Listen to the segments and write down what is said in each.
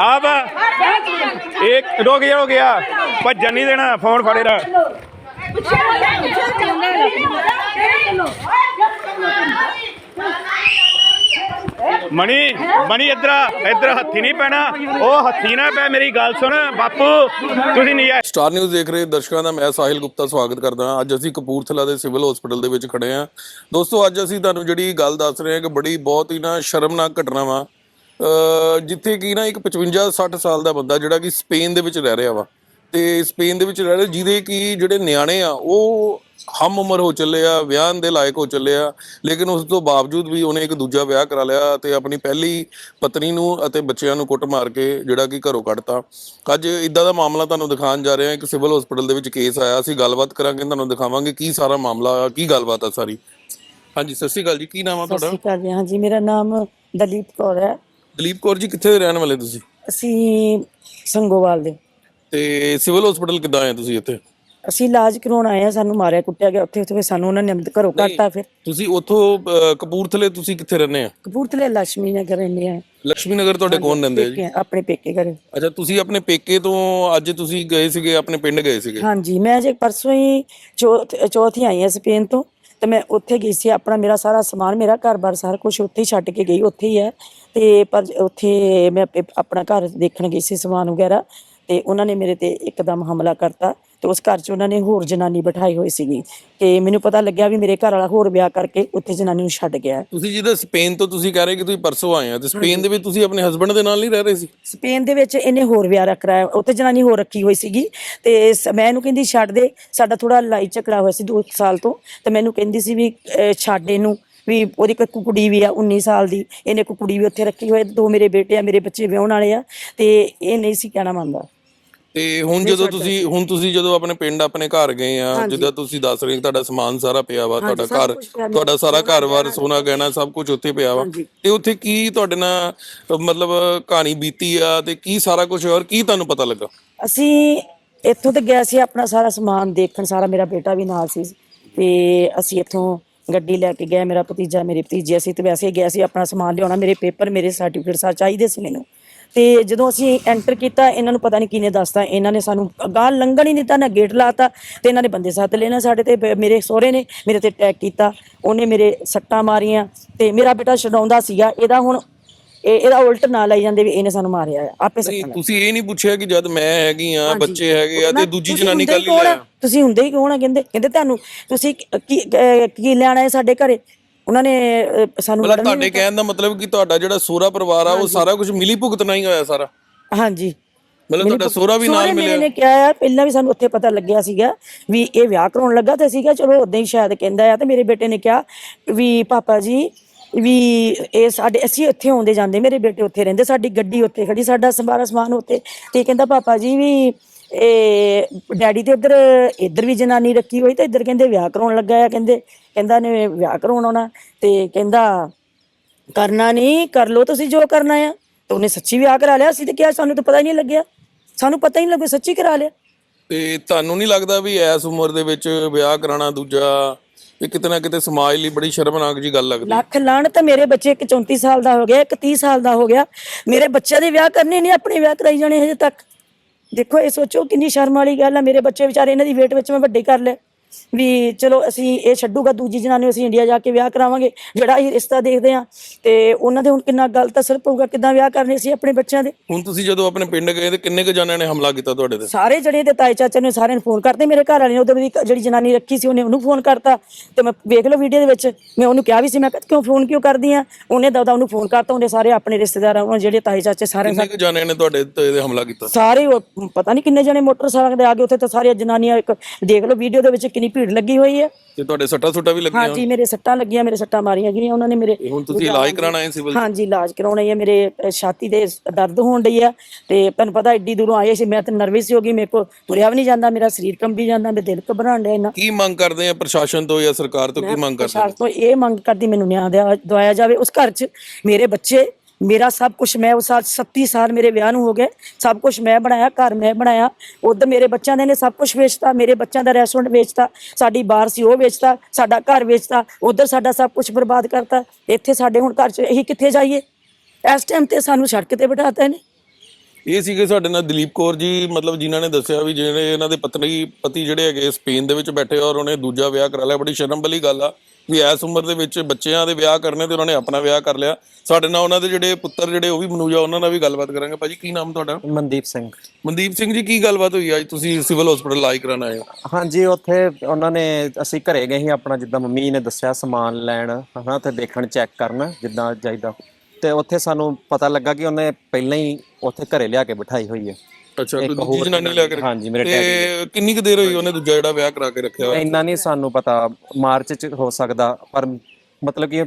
ਆਪ ਇੱਕ ਰੁਕ ਜਾ ਹੋ ਗਿਆ ਭੱਜਣ ਨਹੀਂ ਦੇਣਾ ਫੋਨ ਫੜੇ ਰ ਮਣੀ ਮਣੀ ਇੱਧਰ ਆ, ਹੱਥੀ ਨਹੀਂ ਪੈਣਾ। ਉਹ ਹੱਥੀ ਨਾ ਪੈ ਮੇਰੀ ਗੱਲ ਸੁਣ ਬਾਪੂ ਤੁਸੀਂ ਨਹੀਂ ਆ ਸਟਾਰ ਨਿਊਜ਼ ਦੇਖ ਰਹੇ ਦਰਸ਼ਕਾਂ ਦਾ ਮੈਂ ਸਾਹਿਲ ਗੁਪਤਾ ਸਵਾਗਤ ਕਰਦਾ ਹਾਂ। ਅੱਜ ਅਸੀਂ ਕਪੂਰਥਲਾ ਦੇ ਸਿਵਲ ਹਸਪੀਟਲ ਦੇ ਵਿੱਚ ਖੜੇ ਹਾਂ। ਦੋਸਤੋ ਅੱਜ ਅਸੀਂ ਤੁਹਾਨੂੰ ਜਿਹੜੀ ਗੱਲ ਦੱਸ ਰਹੇ ਹਾਂ ਕਿ ਬੜੀ ਬਹੁਤ ਹੀ ਨਾ ਸ਼ਰਮਨਾਕ ਘਟਨਾ ਵਾ। ਜਿੱਥੇ ਕਿ ਨਾ ਇੱਕ 55 60 ਸਾਲ ਦਾ ਬੰਦਾ ਜਿਹੜਾ ਕਿ ਸਪੇਨ ਦੇ ਵਿੱਚ ਰਹਿ ਰਿਹਾ ਵਾ, ਤੇ ਸਪੇਨ ਦੇ ਵਿੱਚ ਰਹਿ ਰਿਹਾ ਜਿਹਦੇ ਕੀ ਜਿਹੜੇ ਨਿਆਣੇ ਆ, ਉਹ ਹਮ ਉਮਰ ਹੋ ਚੱਲੇ ਆ ਵਿਆਹ ਦੇ ਲਾਇਕ ਹੋ ਚੱਲੇ ਆ, ਲੇਕਿਨ ਉਸ ਤੋਂ ਬਾਵਜੂਦ ਵੀ ਉਹਨੇ ਇੱਕ ਦੂਜਾ ਵਿਆਹ ਕਰਾ ਲਿਆ ਤੇ ਆਪਣੀ ਪਹਿਲੀ ਪਤਨੀ ਨੂੰ ਅਤੇ ਬੱਚਿਆਂ ਨੂੰ ਕੁੱਟ ਮਾਰ ਕੇ ਜਿਹੜਾ ਕਿ ਘਰੋਂ ਕੱਢਤਾ। ਅੱਜ ਇਦਾਂ ਦਾ ਮਾਮਲਾ ਤੁਹਾਨੂੰ ਦਿਖਾਉਣ ਜਾ ਰਹੇ ਹਾਂ ਇੱਕ ਸਿਵਲ ਹਸਪੀਟਲ ਦੇ ਵਿੱਚ ਕੇਸ ਆਇਆ, ਅਸੀਂ ਗੱਲਬਾਤ ਕਰਾਂਗੇ, ਤੁਹਾਨੂੰ ਦਿਖਾਵਾਂਗੇ ਕੀ ਸਾਰਾ ਮਾਮਲਾ, ਕੀ ਗੱਲਬਾਤ ਆ ਸਾਰੀ। ਹਾਂਜੀ, ਸਤਿ ਸ਼੍ਰੀ ਅਕਾਲ ਜੀ, ਕੀ ਨਾਮ ਆ ਸਤਿ ਤੁਹਾਡਾ ਸ਼੍ਰੀ ਅਕਾਲ ਜੀ, ਹਾਂਜੀ, ਮੇਰਾ ਨਾਮ ਦਲੀਪ ਕੌਰ ਹੈ। ਦਲੀਪ ਕੌਰ ਜੀ ਕਿੱਥੇ ਰਹਿਣ ਵਾਲੇ ਤੁਸੀਂ? ਅਸੀਂ ਸੰਗੋਵਾਲ ਦੇ। ਤੇ ਸਿਵਲ ਹਸਪੀਟਲ ਕਿੱਦਾਂ ਆਏ ਤੁਸੀਂ ਇੱਥੇ? ਅਸੀਂ ਇਲਾਜ ਕਰਾਉਣ ਆਏ ਆ ਸਾਨੂੰ ਮਾਰਿਆ ਕੁੱਟਿਆ ਗਿਆ। ਉੱਥੇ ਉੱਥੇ ਸਾਨੂੰ ਉਹਨਾਂ ਨੇ ਘਰੋਂ ਕੱਢਤਾ ਫਿਰ। ਤੁਸੀਂ ਉੱਥੋਂ ਕਪੂਰਥਲੇ ਤੁਸੀਂ ਕਿੱਥੇ ਰਹਿੰਦੇ ਆ? ਕਪੂਰਥਲੇ ਲక్ష్ਮੀ ਨਗਰ ਰਹਿੰਦੇ ਆ ਲక్ష్ਮੀ ਨਗਰ ਤੁਹਾਡੇ ਕੋਲ ਰਹਿੰਦੇ ਆ ਜੀ? ਆਪਣੇ ਪੇਕੇ ਘਰੇ। ਅੱਛਾ ਤੁਸੀਂ ਆਪਣੇ ਪੇਕੇ ਤੋਂ ਅੱਜ ਤੁਸੀਂ ਗਏ ਸੀਗੇ ਆਪਣੇ ਪਿੰਡ ਗਏ ਸੀਗੇ? ਹਾਂਜੀ ਮੈਂ ਜੇ ਪਰਸੋਂ ਹੀ ਚੌਥੀ ਆਈ ਆ ਸਪੇਨ ਤੋਂ ਤੇ ਮੈਂ ਉੱਥੇ ਗਈ ਸੀ ਆਪਣਾ ਮੇਰਾ ਸਾਰਾ ਸਮਾਨ ਮੇਰਾ ਘਰ-ਬਾਰ ਸਾਰਾ ਕੁਝ ਉੱਥੇ ਹੀ ਛੱਡ ਕੇ ਗਈ ਉੱਥੇ ਹੀ ਹੈ। ਤੇ ਪਰ ਉੱਥੇ ਮੈਂ ਆਪੇ- ਆਪਣਾ ਘਰ ਦੇਖਣ ਗਈ ਸੀ ਸਮਾਨ ਵਗੈਰਾ ਤੇ ਉਹਨਾਂ ਨੇ ਮੇਰੇ ਤੇ ਇੱਕਦਮ ਹਮਲਾ ਕਰਤਾ ਤੇ ਉਸ ਘਰ 'ਚ ਉਹਨਾਂ ਨੇ ਹੋਰ ਜਨਾਨੀ ਬਿਠਾਈ ਹੋਈ ਸੀਗੀ ਤੇ ਮੈਨੂੰ ਪਤਾ ਲੱਗਿਆ ਵੀ ਮੇਰੇ ਘਰ ਵਾਲਾ ਹੋਰ ਵਿਆਹ ਕਰਕੇ ਉੱਥੇ ਜਨਾਨੀ ਨੂੰ ਛੱਡ ਗਿਆ। ਤੁਸੀਂ ਜਿਹਦਾ ਸਪੇਨ ਤੋਂ ਤੁਸੀਂ ਕਹਿ ਰਹੇ ਕਿ ਤੁਸੀਂ ਪਰਸੋਂ ਆਏ ਆ ਤੇ ਸਪੇਨ ਦੇ ਵਿੱਚ ਤੁਸੀਂ ਆਪਣੇ ਹਸਬੰਡ ਦੇ ਨਾਲ ਨਹੀਂ ਰਹਿ ਰਹੇ ਸੀ? ਸਪੇਨ ਦੇ ਵਿੱਚ ਇਹਨੇ ਹੋਰ ਵਿਆਹ ਰੱਖ ਰਾਇਆ ਉੱਥੇ ਜਨਾਨੀ ਹੋਰ ਰੱਖੀ ਹੋਈ ਸੀਗੀ ਤੇ ਸ- ਮੈਂ ਇਹਨੂੰ ਕਹਿੰਦੀ ਛੱਡ ਦੇ ਸਾਡਾ ਥੋੜਾ ਲੜਾਈ ਝਗੜਾ ਹੋਇਆ ਸੀ 2 ਸਾਲ ਤੋਂ ਤੇ ਮੈਨੂੰ ਕਹਿੰਦੀ ਸੀ ਵੀ ਅਹ, ਛੱਡ ਇਹਨੂੰ। ਵੀ ਉਹਦੀ ਕੋਈ ਕੁੜੀ ਵੀ ਆ 19 ਸਾਲ ਦੀ। ਇਹਨੇ ਕੋਈ ਕੁੜੀ ਵੀ ਉੱਥੇ ਰੱਖੀ ਹੋਈ ਦੋ ਮੇਰੇ ਬੇਟੇ ਆ ਮੇਰੇ ਬੱਚੇ ਵਿਆਹਣ ਵਾਲੇ ਆ ਤੇ ਇਹ ਨਹੀਂ ਸੀ ਕਹਿਣਾ ਮੰਨਦਾ। ਤੇ ਹੁਣ ਜਦੋਂ ਤੁਸੀਂ ਹੁਣ ਤੁਸੀਂ ਜਦੋਂ ਆਪਣੇ ਪਿੰਡ ਆਪਣੇ ਘਰ ਗਏ ਆ ਜਿੱਦਾਂ ਤੁਸੀਂ ਦੱਸ ਰਹੇ ਤੁਹਾਡਾ ਸਮਾਨ ਸਾਰਾ ਪਿਆ ਵਾ ਤੁਹਾਡਾ ਘਰ ਤੁਹਾਡਾ ਸਾਰਾ ਘਰ-ਬਾਰ ਸੋਨਾ ਗਹਿਣਾ ਸਭ ਕੁਝ ਉੱਥੇ ਪਿਆ ਵਾ। ਤੇ ਉੱਥੇ ਕੀ ਤੁਹਾਡੇ ਨਾਲ ਮਤਲਬ ਕਹਾਣੀ ਬੀਤੀ ਆ ਤੇ ਕੀ ਸਾਰਾ ਕੁਝ ਔਰ ਕੀ ਤੁਹਾਨੂੰ ਪਤਾ ਲੱਗਾ? ਅਸੀਂ ਇੱਥੋਂ ਤੇ ਗਿਆ ਸੀ ਆਪਣਾ ਸਾਰਾ ਸਮਾਨ ਦੇਖਣ ਸਾਰਾ ਮੇਰਾ ਬੇਟਾ ਵੀ ਨਾਲ ਸੀ। ਤੇ ਅਸੀਂ ਇੱਥੋਂ ਗੱਡੀ ਲੈ ਕੇ ਗਿਆ ਮੇਰਾ ਭਤੀਜਾ, ਮੇਰੀ ਭਤੀਜੀ, ਅਸੀਂ ਤੇ ਵੈਸੇ ਗਿਆ ਸੀ ਆਪਣਾ ਸਮਾਨ ਲਿਆਉਣਾ, ਮੇਰੇ ਪੇਪਰ, ਮੇਰੇ ਸਰਟੀਫਿਕੇਟ ਸਾ, ਚਾਹੀਦੇ ਸੀ ਮੈਨੂੰ। ਤੇ ਜਦੋਂ ਅਸੀਂ ਐਂਟਰ ਕੀਤਾ, ਇਹਨਾਂ ਨੂੰ ਪਤਾ ਨਹੀਂ ਕਿਹਨੇ ਦੱਸਤਾ, ਇਹਨਾਂ ਨੇ ਸਾਨੂੰ ਗਾਲ ਲੰਘਣ ਹੀ ਨਹੀਂ ਦਿੱਤਾ, ਨਾ ਗੇਟ ਲਾਤਾ, ਤੇ ਇਹਨਾਂ ਨੇ ਬੰਦੇ ਸੱਦ ਲੈਣਾ ਸਾਡੇ ਤੇ, ਬ- ਮੇਰੇ ਸਹੁਰੇ ਨੇ ਮੇਰੇ ਤੇ ਅਟੈਕ ਕੀਤਾ, ਉਹਨੇ ਮੇਰੇ ਸੱਟਾਂ ਮਾਰੀਆਂ, ਤੇ ਮੇਰਾ ਬੇਟਾ ਛਡਾਉਂਦਾ ਸੀਗਾ, ਇਹਦਾ ਹੁਣ ਇਹ ਇਹਦਾ ਉਲਟ ਨਾ ਲਾਈ ਜਾਂਦੇ ਵੀ ਇਹਨੇ ਸਾਨੂੰ ਮਾਰਿਆ ਆ। ਆਪੇ ਨਹੀਂ ਤੁਸੀਂ ਇਹ ਨਹੀਂ ਪੁੱਛਿਆ ਕਿ ਜਦ ਮੈਂ ਹੈਗੀ ਆ ਬੱਚੇ ਹੈਗੇ ਆ ਤੇ ਦੂਜੀ ਜਨਾਨੀ ਕੱਲ ਹੀ ਹੀ ਤੁਸੀਂ ਹੁੰਦੇ ਹੀ ਕੌਣ ਆ ਕਹਿੰਦੇ? ਕਹਿੰਦੇ ਤੁਹਾਨੂੰ ਤੁਸੀਂ ਕੀ ਕੀ- ਲੈਣ ਆਏ ਸਾਡੇ ਘਰੇ? ਉਹਨਾਂ ਨੇ ਸਾਨੂੰ ਮਤਲਬ ਤੁਹਾਡੇ ਕਹਿਣ ਦਾ ਮਤਲਬ ਕਿ ਤੁਹਾਡਾ ਜਿਹੜਾ ਸੋਹਰਾ ਪਰਿਵਾਰ ਆ ਉਹ ਸਾਰਾ ਕੁਝ ਮਿਲੀ ਭੁਗਤਣਾ ਹੀ ਹੋਇਆ ਸਾਰਾ। ਹਾਂਜੀ। ਮਤਲਬ ਤੁਹਾਡਾ ਸੋਹਰਾ ਵੀ ਨਾਲ ਮਿਲਿਆ। ਨੇ ਕਿਹਾ ਆ ਪਹਿਲਾਂ ਵੀ ਸਾਨੂੰ ਉੱਥੇ ਪਤਾ ਲੱਗਿਆ ਸੀਗਾ ਵੀ ਇਹ ਵਿਆਹ ਕਰਾਉਣ ਲੱਗਾ ਤੇ ਸੀਗਾ ਚਲੋ ਉਦਾਂ ਹੀ ਸ਼ਾਇਦ ਕਹਿੰਦਾ ਆ ਤੇ ਮੇਰੇ ਬੇਟੇ ਨੇ ਕਿਹਾ ਵੀ ਪਾਪਾ ਜੀ ਵੀ ਇਹ ਸਾਡੇ, ਅਸੀਂ ਇੱਥੇ ਆਉਂਦੇ ਜਾਂਦੇ, ਮੇਰੇ ਬੇਟੇ ਉੱਥੇ ਰਹਿੰਦੇ, ਸਾਡੀ ਗੱਡੀ ਉੱਥੇ ਖੜੀ, ਸਾਡਾ ਸਾਰਾ ਸਮਾਨ ਉੱਥੇ। ਤੇ ਕਹਿੰਦਾ, ਪਾਪਾ ਜੀ ਵੀ ਇਹ ਡੈਡੀ ਤੇ ਇੱਧਰ ਇੱਧਰ ਵੀ ਜਨਾਨੀ ਰੱਖੀ ਹੋਈ ਤੇ ਇੱਧਰ ਕਹਿੰਦੇ ਵਿਆਹ ਕਰਾਉਣ ਲੱਗਾ ਆ। ਕਹਿੰਦੇ, ਕਹਿੰਦਾ, ਨੇ ਵਿਆਹ ਕਰਾਉਣ ਆਉਣਾ। ਤੇ ਕਹਿੰਦਾ, ਕਰਨਾ ਨਹੀਂ, ਕਰ ਲੋ ਤੁਸੀਂ ਜੋ ਕਰਨਾ ਆ। ਤੇ ਉਹਨੇ ਸੱਚੀ ਵਿਆਹ ਕਰਾ ਲਿਆ। ਅਸੀਂ ਤੇ ਕਿਹਾ, ਸਾਨੂੰ ਤਾਂ ਪਤਾ ਹੀ ਨਹੀਂ ਲੱਗਿਆ। ਸਾਨੂੰ ਪਤਾ ਹੀ ਨਹੀਂ ਲੱਗਿਆ, ਸੱਚੀ ਕਰਾ ਲਿਆ। ਤੇ ਤੁਹਾਨੂੰ ਨਹੀਂ ਲੱਗਦਾ ਵੀ ਐਸ ਉਮਰ ਦੇ ਵਿੱਚ ਵਿਆਹ ਕਰਾਉਣਾ ਦੂਜਾ ਇਹ ਕਿਤੇ ਨਾ ਕਿਤੇ ਸਮਾਜ ਲਈ ਬੜੀ ਸ਼ਰਮਨਾਕ ਜੀ ਗੱਲ ਲੱਗਦੀ। ਲੱਖ ਲਾਣ ਤਾਂ ਮੇਰੇ ਬੱਚੇ ਇੱਕ 34 ਸਾਲ ਦਾ ਹੋ ਗਿਆ, ਇੱਕ 30 ਸਾਲ ਦਾ ਹੋ ਗਿਆ। ਮੇਰੇ ਬੱਚਿਆਂ ਦੇ ਵਿਆਹ ਕਰਨੇ ਨਹੀਂ ਆਪਣੇ ਵਿਆਹ ਕਰਾਈ ਜਾਣੇ ਹਜੇ ਤੱਕ। ਦੇਖੋ, ਇਹ ਸੋਚੋ ਕਿੰਨੀ ਸ਼ਰਮ ਵਾਲੀ ਗੱਲ ਆ। ਮੇਰੇ ਬੱਚੇ ਵਿਚਾਰੇ ਇਹਨਾਂ ਦੀ ਵੇਟ ਵਿੱਚ ਮੈਂ ਵੱਡੇ ਕਰ ਲਏ ਵੀ ਚਲੋ ਅਸੀਂ ਇਹ ਛੱਡੂਗਾ ਦੂਜੀ ਜਨਾਨੀ ਨੂੰ ਅਸੀਂ ਇੰਡੀਆ ਜਾ ਕੇ ਵਿਆਹ ਕਰਾਵਾਂਗੇ। ਜਿਹੜਾ ਅਸੀਂ ਰਿਸ਼ਤਾ ਦੇਖਦੇ ਆ ਤੇ ਉਹਨਾਂ ਦੇ ਹੁਣ ਕਿੰਨਾ ਗਲਤ ਅਸਰ ਪਊਗਾ ਕਿੱਦਾਂ ਵਿਆਹ ਕਰਨੇ ਸੀ ਆਪਣੇ ਬੱਚਿਆਂ ਦੇ? ਹੁਣ ਤੁਸੀਂ ਜਦੋਂ ਆਪਣੇ ਪਿੰਡ ਗਏ ਤੇ ਕਿੰਨੇ ਕੁ ਜਣਿਆਂ ਨੇ ਹਮਲਾ ਕੀਤਾ ਤੁਹਾਡੇ ਤੇ? ਸਾਰੇ ਜਿਹੜੇ ਤੇ ਤਾਏ ਚਾਚੇ ਨੇ ਸਾਰਿਆਂ ਨੂੰ ਫੋਨ ਕਰਦੇ ਮੇਰੇ ਘਰ ਵਾਲੇ ਨੇ ਦੀ ਜਿਹੜੀ ਜਨਾਨੀ ਰੱਖੀ ਸੀ ਉਹਨੇ ਉਹਨੂੰ ਫੋਨ ਕਰਤਾ। ਤੇ ਮੈਂ ਵੇਖ ਲਓ ਵੀਡੀਓ ਦੇ ਵਿੱਚ ਮੈਂ ਉਹਨੂੰ ਕਿਹਾ ਵੀ ਸੀ ਮੈਂ ਕਿਹਾ ਕਿਉਂ ਫੋਨ ਕਿਉਂ ਕਰਦੀ ਆ? ਉਹਨੇ ਦਵਦਾ ਉਹਨੂੰ ਫੋਨ ਕਰਤਾ ਉਹਨੇ ਸਾਰੇ ਆਪਣੇ ਰਿਸ਼ਤੇਦਾਰਾਂ ਉਹ ਜਿਹੜੇ ਤਾਏ ਚਾਚੇ ਸਾਰੇ ਕਿੰਨੇ ਕੁ ਜਣਿਆਂ ਨੇ ਤੁਹਾਡੇ ਤੇ ਹਮਲਾ ਕੀਤਾ? ਸਾਰੇ ਉਹ ਪਤਾ ਨਹੀਂ ਕਿੰਨੇ ਜਣੇ ਮੋਟਰਸਾਈਕਲ ਤੇ ਆ ਗਏ ਉੱਥੇ ਤਾਂ ਸਾਰੀਆਂ ਜਨਾਨੀਆਂ ਇੱਕ ਦੇਖ ਲਓ ਵੀਡੀਓ ਦੇ ਵਿੱਚ ਕਿੰਨੀ ਭੀੜ ਲੱਗੀ ਹੋਈ ਹੈ। ਤੇ ਤੁਹਾਡੇ ਸੱਟਾ ਸੁੱਟਾ ਵੀ ਲੱਗੀਆਂ ਹਾਂਜੀ ਮੇਰੇ ਸੱਟਾਂ ਲੱਗੀਆਂ ਮੇਰੇ ਸੱਟਾਂ ਮਾਰੀਆਂ ਗਈਆਂ ਉਹਨਾਂ ਨੇ ਮੇਰੇ ਹੁਣ ਤੁਸੀਂ ਇਲਾਜ ਕਰਾਉਣ ਆਏ ਸਿਵਲ ਹਾਂਜੀ ਇਲਾਜ ਕਰਾਉਣਾ ਹੈ ਮੇਰੇ ਛਾਤੀ ਦੇ ਦਰਦ ਹੋਣ ਡਈ ਆ ਤੇ ਤੁਹਾਨੂੰ ਪਤਾ ਐਡੀ ਦੂਰੋਂ ਆਏ ਸੀ ਮੈਂ ਤਾਂ ਨਰਵਸ ਹੋ ਗਈ ਮੇਰੇ ਕੋ ਤੁਰਿਆ ਵੀ ਨਹੀਂ ਜਾਂਦਾ ਮੇਰਾ ਸਰੀਰ ਕੰਬੀ ਜਾਂਦਾ ਮੇਰਾ ਦਿਲ ਘਬਰਾਉਣ ਡਿਆ ਇੰਨਾ। ਕੀ ਮੰਗ ਕਰਦੇ ਆ ਪ੍ਰਸ਼ਾਸਨ ਤੋਂ ਜਾਂ ਸਰਕਾਰ ਤੋਂ ਕੀ ਮੰਗ ਕਰਦੇ ਪ੍ਰਸ਼ਾਸਨ ਤੋਂ ਇਹ ਮੰਗ ਕਰਦੀ ਮੈਨੂੰ ਨਿਆਂ ਦਵਾਇਆ ਜਾਵੇ ਉਸ ਘਰ 'ਚ ਮੇਰੇ ਬੱਚੇ ਮੇਰਾ ਸਭ ਕੁਝ ਮੈਂ ਉਸ ਸਾਲ 37 ਸਾਲ ਮੇਰੇ ਵਿਆਹ ਨੂੰ ਹੋ ਗਏ। ਸਭ ਕੁਝ ਮੈਂ ਬਣਾਇਆ, ਘਰ ਮੈਂ ਬਣਾਇਆ। ਉਧਰ ਮੇਰੇ ਬੱਚਿਆਂ ਦੇ ਨੇ ਸਭ ਕੁਝ ਵੇਚਤਾ, ਮੇਰੇ ਬੱਚਿਆਂ ਦਾ ਰੈਸਟੋਰੈਂਟ ਵੇਚਤਾ, ਸਾਡੀ ਬਾਰ ਸੀ ਉਹ ਵੇਚਤਾ, ਸਾਡਾ ਘਰ ਵੇਚਤਾ, ਉਧਰ ਸਾਡਾ ਸਭ ਕੁਝ ਬਰਬਾਦ ਕਰਤਾ। ਇੱਥੇ ਸਾਡੇ ਹੁਣ ਘਰ 'ਚ ਇਹੀ ਕਿੱਥੇ ਜਾਈਏ? ਇਸ ਟਾਈਮ ਤੇ ਸਾਨੂੰ ਸੜਕ ਤੇ ਬਿਠਾਤਾ ਨੇ ਇਹ ਸੀਗੇ ਸਾਡੇ ਨਾਲ ਦਲੀਪ ਕੌਰ ਜੀ, ਮਤਲਬ ਜਿਨ੍ਹਾਂ ਨੇ ਦੱਸਿਆ ਵੀ ਜਿਹੜੇ ਇਹਨਾਂ ਦੇ ਪਤਨੀ, ਪਤੀ ਜਿਹੜੇ ਹੈਗੇ ਸਪੇਨ ਦੇ ਵਿੱਚ ਬੈਠੇ ਔਰ ਉਹਨੇ ਦੂਜਾ ਵਿਆਹ ਕਰਾ ਲਿਆ। ਬੜੀ ਸ਼ਰਮ ਵਾਲੀ ਗੱਲ ਆ। ਵੀ ਇਸ ਉਮਰ ਦੇ ਵਿੱਚ ਬੱਚਿਆਂ ਦੇ ਵਿਆਹ ਕਰਨੇ ਤੇ ਉਹਨਾਂ ਨੇ ਆਪਣਾ ਵਿਆਹ ਕਰ ਲਿਆ। ਸਾਡੇ ਨਾਲ ਉਹਨਾਂ ਦੇ ਜਿਹੜੇ ਪੁੱਤਰ ਜਿਹੜੇ ਉਹ ਵੀ ਮਨੂਜਾ ਉਹਨਾਂ ਨਾਲ ਵੀ ਗੱਲਬਾਤ ਕਰਾਂਗੇ। ਭਾਜੀ ਕੀ ਨਾਮ ਤੁਹਾਡਾ? ਮਨਦੀਪ ਸਿੰਘ। ਮਨਦੀਪ ਸਿੰਘ ਜੀ ਕੀ ਗੱਲਬਾਤ ਹੋਈ ਅੱਜ? ਤੁਸੀਂ ਸਿਵਲ ਹਸਪੀਟਲ ਇਲਾਜ ਕਰਾਉਣ ਆਏ ਹੋ। ਹਾਂਜੀ ਉੱਥੇ ਉਹਨਾਂ ਨੇ ਅਸੀਂ ਘਰੇ ਗਏ ਸੀ ਆਪਣਾ ਜਿੱਦਾਂ ਮੰਮੀ ਨੇ ਦੱਸਿਆ ਸਮਾਨ ਲੈਣ ਹਨਾ ਤੇ ਦੇਖਣ ਚੈੱਕ ਕਰਨ ਜਿੱਦਾਂ ਜਾਈਦਾ। ਤੇ ਉੱਥੇ ਸਾਨੂੰ ਪਤਾ ਲੱਗਾ ਕਿ ਉਹਨੇ ਪਹਿਲਾਂ ਹੀ ਉੱਥੇ ਘਰੇ ਲਿਆ ਕੇ ਬਿਠਾਈ ਹੋਈ ਹੈ। ਅੱਛਾ ਇੱਕ ਦੂਜੀ ਹੋਰ ਜਨਾਨੀ ਲੈ ਕੇ ਹਾਂਜੀ, ਮੇਰੇ ਤੇ ਕਿੰਨੀ ਕੁ ਦੇਰ ਹੋਈ ਉਹਨੇ ਦੂਜਾ ਜਿਹੜਾ ਵਿਆਹ ਕਰਾ ਕੇ ਰੱਖਿਆ ਹੋਇਆ? ਇੰਨਾ ਨਹੀਂ ਸਾਨੂੰ ਪਤਾ ਮਾਰਚ ਚ ਹੋ ਸਕਦਾ ਪਰ ਮਤਲਬ ਕਿ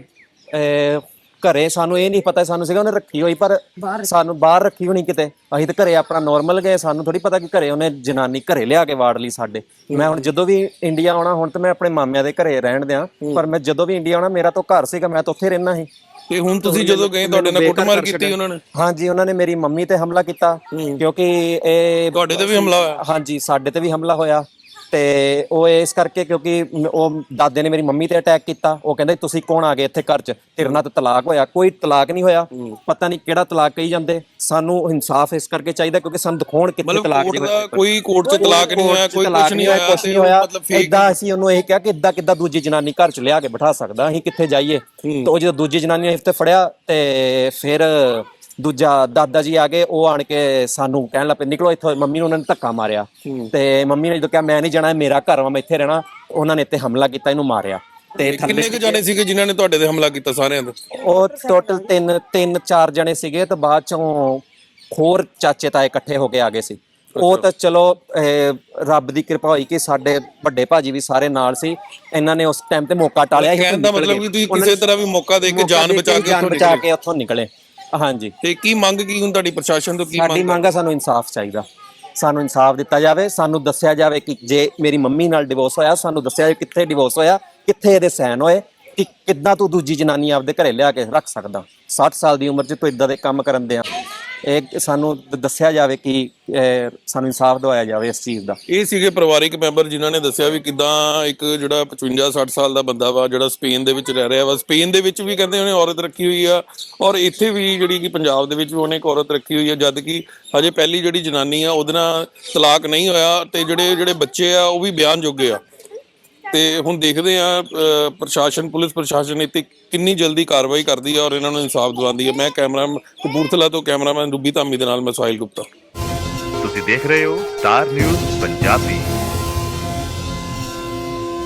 ਘਰੇ ਸਾਨੂੰ ਇਹ ਨਹੀਂ ਪਤਾ ਸਾਨੂੰ ਸੀਗਾ ਉਹਨੇ ਰੱਖੀ ਹੋਈ ਪਰ ਸਾਨੂੰ ਬਾਹਰ ਰੱਖੀ ਹੋਣੀ ਕਿਤੇ। ਅਸੀਂ ਤਾਂ ਘਰੇ ਆਪਣਾ ਨਾਰਮਲ ਗਏ ਸਾਨੂੰ ਥੋੜੀ ਪਤਾ ਕਿ ਘਰੇ ਉਹਨੇ ਜਨਾਨੀ ਘਰੇ ਲਿਆ ਕੇ ਵਾੜ ਲਈ ਸਾਡੇ। ਮੈਂ ਹੁਣ ਜਦੋਂ ਵੀ ਇੰਡੀਆ ਆਉਣਾ ਹੁਣ ਤਾਂ ਮੈਂ ਆਪਣੇ ਮਾਮਿਆਂ ਦੇ ਘਰੇ ਰਹਿਣ ਦਿਆਂ ਪਰ ਮੈਂ ਜਦੋਂ ਵੀ ਇੰਡੀਆ ਆਉਣਾ ਮੇਰਾ ਤਾਂ ਘਰ ਸੀਗਾ ਮੈਂ ਤਾਂ ਉੱਥੇ ਰਹਿਣਾ ਸੀ। ਤੇ ਹੁਣ ਤੁਸੀਂ ਜਦੋਂ ਗਏ ਤੁਹਾਡੇ ਨਾਲ ਕੁੱਟਮਾਰ ਕੀਤੀ ਉਹਨਾਂ ਨੇ? ਹਾਂਜੀ ਉਹਨਾਂ ਨੇ ਮੇਰੀ ਮੰਮੀ ਤੇ ਹਮਲਾ ਕੀਤਾ ਕਿਉਂਕਿ ਇਹ ਤੁਹਾਡੇ ਤੇ ਵੀ ਹਮਲਾ ਹੋਇਆ? ਹਾਂਜੀ ਸਾਡੇ ਤੇ ਵੀ ਹਮਲਾ ਹੋਇਆ। ਤੇ ਉਹ ਇਸ ਕਰਕੇ ਕਿਉਂਕਿ ਉਹ ਦਾਦੇ ਨੇ ਮੇਰੀ ਮੰਮੀ ਤੇ ਅਟੈਕ ਕੀਤਾ। ਉਹ ਕਹਿੰਦੇ ਤੁਸੀਂ ਕੌਣ ਆ ਗਏ ਇੱਥੇ ਘਰ 'ਚ? ਤੇਰੇ ਨਾਲ ਤਾਂ ਤਲਾਕ ਹੋਇਆ। ਕੋਈ ਤਲਾਕ ਨਹੀਂ ਹੋਇਆ। ਪਤਾ ਨਹੀਂ ਕਿਹੜਾ ਤਲਾਕ ਕਹੀ ਜਾਂਦੇ। ਸਾਨੂੰ ਇਨਸਾਫ ਇਸ ਕਰਕੇ ਚਾਹੀਦਾ ਕਿਉਂਕਿ ਸਾਨੂੰ ਦਿਖਾਉਣ ਕਿੱਥੇ ਤਲਾਕ ਦੀ ਕੋਈ ਕੋਰਟ 'ਚ ਤਲਾਕ ਨਹੀਂ ਹੋਇਆ ਕੋਈ ਕੁਝ ਨਹੀਂ ਹੋਇਆ ਕੁਝ ਤੇ ਨਹੀਂ ਹੋਇਆ। ਇਦਾਂ ਅਸੀਂ ਉਹਨੂੰ ਇਹ ਕਿਹਾ ਕਿ ਇਦਾਂ ਕਿੱਦਾਂ ਦੂਜੀ ਜਨਾਨੀ ਘਰ 'ਚ ਲਿਆ ਕੇ ਬਿਠਾ ਸਕਦਾ। ਅਸੀਂ ਕਿੱਥੇ ਜਾਈਏ? ਤੇ ਉਹ ਜਦੋਂ ਦੂਜੀ ਜਨਾਨੀ ਨੇ ਇੱਥੇ ਫੜਿਆ ਤੇ ਫਿਰ ਦੂਜਾ ਦਾਦਾ ਜੀ ਆ ਗਏ ਉਹ ਆਣ ਕੇ ਸਾਨੂੰ ਕਹਿਣ ਲੱਗ ਪਏ ਨਿਕਲੋ ਇੱਥੋਂ। ਮੰਮੀ ਨੂੰ ਉਹਨਾਂ ਨੇ ਧੱਕਾ ਮਾਰਿਆ। ਤੇ ਮੰਮੀ ਨੇ ਜਦੋਂ ਕਿਹਾ ਮੈਂ ਨਹੀਂ ਜਾਣਾ ਇਹ ਮੇਰਾ ਘਰ ਵਾ ਮੈਂ ਇੱਥੇ ਰਹਿਣਾ। ਉਹਨਾਂ ਨੇ ਇੱਥੇ ਹਮਲਾ ਕੀਤਾ ਇਹਨੂੰ ਮਾਰਿਆ। ਤੇ ਥੱਲੇ ਕਿੰਨੇ ਕੁ ਜਾਣੇ ਸੀਗੇ ਜਿਨ੍ਹਾਂ ਨੇ ਤੁਹਾਡੇ ਤੇ ਹਮਲਾ ਕੀਤਾ ਸਾਰਿਆਂ ਤੇ ਉਹ ਟੋਟਲ ਤਿੰਨ ਤਿੰਨ ਚਾਰ ਜਣੇ ਸੀਗੇ ਤੇ ਬਾਅਦ ਚੋਂ ਹੋਰ ਚਾਚੇ ਤਾਏ ਇਕੱਠੇ ਹੋ ਕੇ ਆ ਗਏ ਸੀ। ਉਹ ਤਾਂ ਚਲੋ ਰੱਬ ਦੀ ਕਿਰਪਾ ਹੋਈ ਕਿ ਸਾਡੇ ਵੱਡੇ ਭਾਜੀ ਵੀ ਸਾਰੇ ਨਾਲ ਸੀ। ਇਹਨਾਂ ਨੇ ਉਸ ਟਾਈਮ ਤੇ ਮੌਕਾ ਟਾਲਿਆ ਕਹਿਣ ਦਾ ਮਤਲਬ ਕਿ ਤੁਸੀਂ ਕਿਸੇ ਤਰ੍ਹਾਂ ਵੀ ਮੌਕਾ ਦੇ ਕੇ ਜਾਨ ਬਚਾ ਕੇ ਜਾਨ ਉੱਥੋਂ ਬਚਾ ਨਿਕਲੇ। ਕੇ ਉੱਥੋਂ ਨਿਕਲੇ। ਹਾਂਜੀ। ਤੇ ਕੀ ਮੰਗ ਕੀ ਹੁਣ ਤੁਹਾਡੀ ਪ੍ਰਸ਼ਾਸਨ ਤੋਂ ਕੀ ਸਾਡੀ ਮੰਗ ਮੰਗ ਆ ਸਾਨੂੰ ਇਨਸਾਫ ਚਾਹੀਦਾ। ਸਾਨੂੰ ਇਨਸਾਫ ਦਿੱਤਾ ਜਾਵੇ ਸਾਨੂੰ ਦੱਸਿਆ ਜਾਵੇ ਕਿ ਜੇ ਮੇਰੀ ਮੰਮੀ ਨਾਲ ਡਿਵੋਰਸ ਹੋਇਆ ਸਾਨੂੰ ਦੱਸਿਆ ਜਾਵੇ ਕਿੱਥੇ ਡਿਵੋਰਸ ਹੋਇਆ ਕਿੱਥੇ ਇਹਦੇ ਸਾਈਨ ਹੋਏ ਕਿ ਕਿੱਦਾਂ ਤੂੰ ਦੂਜੀ ਜਨਾਨੀ ਆਪਦੇ ਘਰੇ ਲਿਆ ਕੇ ਰੱਖ ਸਕਦਾ। 60 ਸਾਲ ਦੀ ਉਮਰ 'ਚ ਤੂੰ ਇਦਾਂ ਦੇ ਕੰਮ ਕਰਨ ਦੇ ਆ ਇਹ ਸਾਨੂੰ ਦੱਸਿਆ ਜਾਵੇ ਕਿ ਸਾਨੂੰ ਇਨਸਾਫ ਦਿਵਾਇਆ ਜਾਵੇ ਇਸ ਚੀਜ਼ ਦਾ। ਇਹ ਸੀਗੇ ਪਰਿਵਾਰਿਕ ਮੈਂਬਰ ਜਿਨ੍ਹਾਂ ਨੇ ਦੱਸਿਆ ਵੀ ਕਿਦਾਂ ਇੱਕ ਜਿਹੜਾ 55 60 ਸਾਲ ਦਾ ਬੰਦਾ ਵਾ, ਜਿਹੜਾ ਸਪੇਨ ਦੇ ਵਿੱਚ ਰਹਿ ਰਿਹਾ ਵਾ, ਸਪੇਨ ਦੇ ਵਿੱਚ ਵੀ ਕਹਿੰਦੇ ਉਹਨੇ ਔਰਤ ਰੱਖੀ ਹੋਈ ਆ ਔਰ ਇੱਥੇ ਵੀ ਜਿਹੜੀ ਕਿ ਪੰਜਾਬ ਦੇ ਵਿੱਚ ਵੀ ਉਹਨੇ ਇੱਕ ਔਰਤ ਰੱਖੀ ਹੋਈ ਆ, ਜਦ ਕਿ ਹਜੇ ਪਹਿਲੀ ਜਿਹੜੀ ਜਨਾਨੀ ਆ, ਉਹਦੇ ਨਾਲ ਤਲਾਕ ਨਹੀਂ ਹੋਇਆ ਤੇ ਜਿਹੜੇ ਜਿਹੜੇ ਬੱਚੇ ਆ, ਉਹ ਵੀ ਬਿਆਨ ਜੋਗੇ ਆ। ਤੇ ਹੁਣ ਦੇਖਦੇ ਆ ਪ੍ਰਸ਼ਾਸਨ, ਪੁਲਿਸ ਪ੍ਰਸ਼ਾਸਨ ਇੱਥੇ ਕਿੰਨੀ ਜਲਦੀ ਕਾਰਵਾਈ ਕਰਦੀ ਹੈ ਔਰ ਇਹਨਾਂ ਨੂੰ ਇਨਸਾਫ ਦਿਵਾਉਂਦੀ ਹੈ ਮੈਂ ਕੈਮਰਾ ਕਪੂਰਥਲਾ ਤੋਂ ਕੈਮਰਾਮੈਨ ਰੂਬੀ ਧਾਮੀ ਦੇ ਨਾਲ ਮੈਂ ਸਾਹਿਲ ਗੁਪਤਾ। ਤੁਸੀਂ ਦੇਖ ਰਹੇ ਹੋ ਸਟਾਰ ਨਿਊਜ਼ ਪੰਜਾਬੀ।